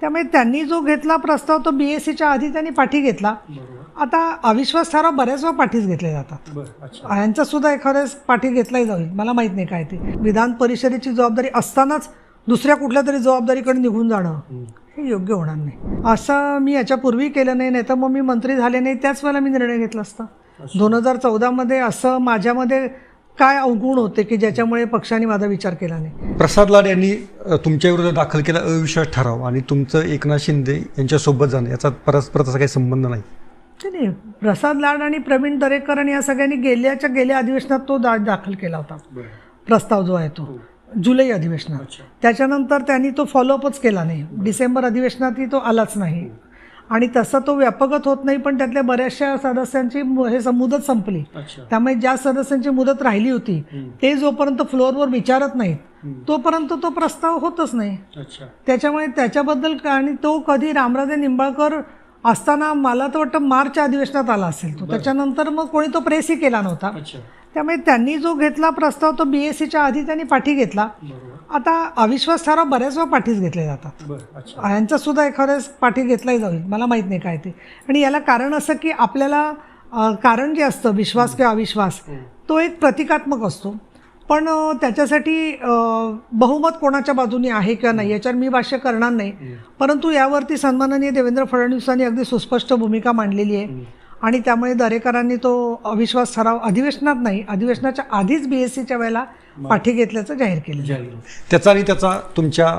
त्यामुळे त्यांनी जो घेतला प्रस्ताव तो बी एस सीच्या आधी त्यांनी पाठी घेतला. आता अविश्वास ठराव बऱ्याच वेळा पाठीच घेतले जातात. यांचा सुद्धा एखाद्याच पाठी घेतलाही जाईल मला माहीत नाही काय ते. विधान परिषदेची जबाबदारी असतानाच दुसऱ्या कुठल्या तरी जबाबदारीकडे निघून जाणं हे योग्य होणार नाही. असं मी याच्यापूर्वी केलं नाही नाही तर मग मी मंत्री झाले नाही त्याच वेळेला मी निर्णय घेतला असता. दोन हजार चौदामध्ये असं माझ्यामध्ये काय अवगुण होते की ज्याच्यामुळे पक्षाने माझा विचार केला नाही? प्रसाद लाड यांनी अ, तुमच्या विरोधात दाखल केला अविश्वास ठराव आणि तुमचं एकनाथ शिंदे यांच्यासोबत जाणं याचा परस्पर तसा काही संबंध नाही. नाही प्रसाद लाड आणि प्रवीण दरेकर आणि या सगळ्यांनी गेल्याच्या गेल्या अधिवेशनात तो दा दाखल केला होता. प्रस्ताव जो आहे तो. जुलै अधिवेशनात. त्याच्यानंतर त्यांनी तो फॉलोअपच केला नाही. डिसेंबर अधिवेशनातही तो आलाच नाही. आणि तसा तो व्यापकच होत नाही पण त्यातल्या बऱ्याचशा सदस्यांची हे मुदत संपली. त्यामुळे ज्या सदस्यांची मुदत राहिली होती ते जोपर्यंत फ्लोअरवर विचारत नाहीत तोपर्यंत तो प्रस्ताव होतच नाही. त्याच्यामुळे त्याच्याबद्दल आणि तो कधी रामराजे निंबाळकर असताना मला तर वाटतं मार्च अधिवेशनात आला असेल तो. त्याच्यानंतर मग कोणी तो प्रेसही केला नव्हता. त्यामुळे त्यांनी जो घेतला प्रस्ताव तो बी एस सीच्या आधी त्यांनी पाठी घेतला. आता अविश्वास ठराव बऱ्याच वेळा पाठीच घेतले जातात. यांचा सुद्धा एखाद्याच पाठी घेतलाही जाईल मला माहीत नाही काय ते. आणि याला कारण असं की आपल्याला कारण जे असतं विश्वास किंवा अविश्वास तो एक प्रतिकात्मक असतो. पण त्याच्यासाठी बहुमत कोणाच्या बाजूने आहे किंवा नाही याच्यावर मी भाष्य करणार नाही. परंतु यावरती सन्माननीय देवेंद्र फडणवीसांनी अगदी सुस्पष्ट भूमिका मांडलेली आहे. आणि त्यामुळे दरेकरांनी तो अविश्वास ठराव अधिवेशनात नाही अधिवेशनाच्या आधीच बी एस सीच्या वेळेला पाठी घेतल्याचं जाहीर केलं. त्याचा आणि त्याचा तुमच्या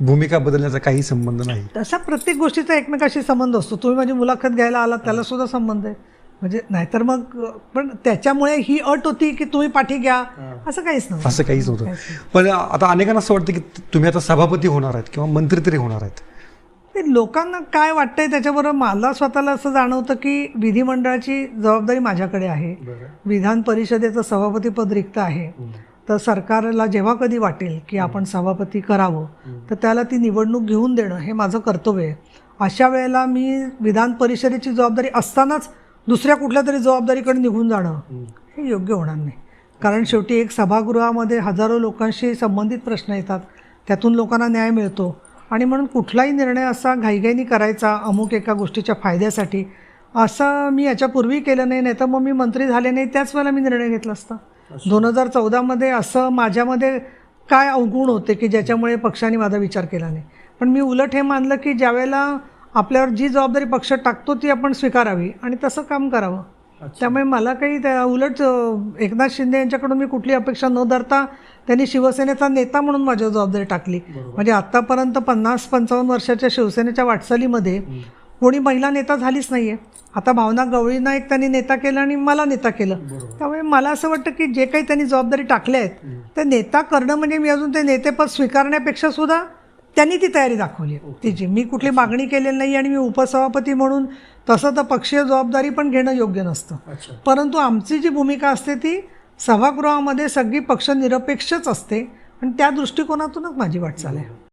भूमिका बदलण्याचा काही संबंध नाही. तसा प्रत्येक गोष्टीचा एकमेकाशी संबंध असतो. तुम्ही माझी मुलाखत घ्यायला आलात त्याला सुद्धा संबंध आहे. म्हणजे नाहीतर मग पण त्याच्यामुळे ही अट होती की तुम्ही पाठी घ्या असं काहीच नव्हतं. असं काहीच नव्हतं. पण आता अनेकांना असं वाटतं की तुम्ही आता सभापती होणार आहेत किंवा मंत्री तरी होणार आहेत. ते लोकांना काय वाटतंय त्याच्याबरोबर मला स्वतःला असं जाणवतं की विधिमंडळाची जबाबदारी माझ्याकडे आहे. विधान परिषदेचं सभापतीपद रिक्त आहे. तर सरकारला जेव्हा कधी वाटेल की आपण सभापती करावं तर त्याला ती निवडणूक घेऊन देणं हे माझं कर्तव्य आहे. अशा वेळेला मी विधान परिषदेची जबाबदारी असतानाच दुसऱ्या कुठल्या तरी जबाबदारीकडे निघून जाणं हे योग्य होणार नाही. कारण शेवटी एक सभागृहामध्ये हजारो लोकांशी संबंधित प्रश्न येतात. त्यातून लोकांना न्याय मिळतो. आणि म्हणून कुठलाही निर्णय असा घाईघाईनी करायचा अमुक एका गोष्टीच्या फायद्यासाठी असं मी याच्यापूर्वी केलं नाही नाही तर मग मी मंत्री झाले नाही त्याच वेळेला मी निर्णय घेतला असता. दोन हजार चौदामध्ये असं माझ्यामध्ये काय अवगुण होते की ज्याच्यामुळे पक्षाने माझा विचार केला नाही. पण मी उलट हे मानलं की ज्यावेळेला आपल्यावर जी जबाबदारी पक्ष टाकतो ती आपण स्वीकारावी आणि तसं काम करावं. त्यामुळे मला काही त्या उलट एकनाथ शिंदे यांच्याकडून मी कुठली अपेक्षा न धरता त्यांनी शिवसेनेचा नेता म्हणून माझ्यावर जबाबदारी टाकली. म्हणजे आतापर्यंत पन्नास पंचावन्न वर्षाच्या शिवसेनेच्या वाटचालीमध्ये कोणी महिला नेता झालीच नाहीये. आता भावना गवळींना एक त्यांनी नेता केलं आणि मला नेता केलं. त्यामुळे मला असं वाटतं की जे काही त्यांनी जबाबदारी टाकल्या आहेत ते नेता करणं म्हणजे मी अजून ते नेतेपद स्वीकारण्यापेक्षा सुद्धा त्यांनी ती तयारी दाखवली आहे. तिची. मी कुठली मागणी केलेली नाही आणि मी उपसभापती म्हणून तसं तर पक्षीय जबाबदारी पण घेणं योग्य नसतं. परंतु आमची जी भूमिका असते ती सभागृहामध्ये सगळी पक्ष निरपेक्षच असते. आणि त्या दृष्टिकोनातूनच माझी वाटचाल आहे.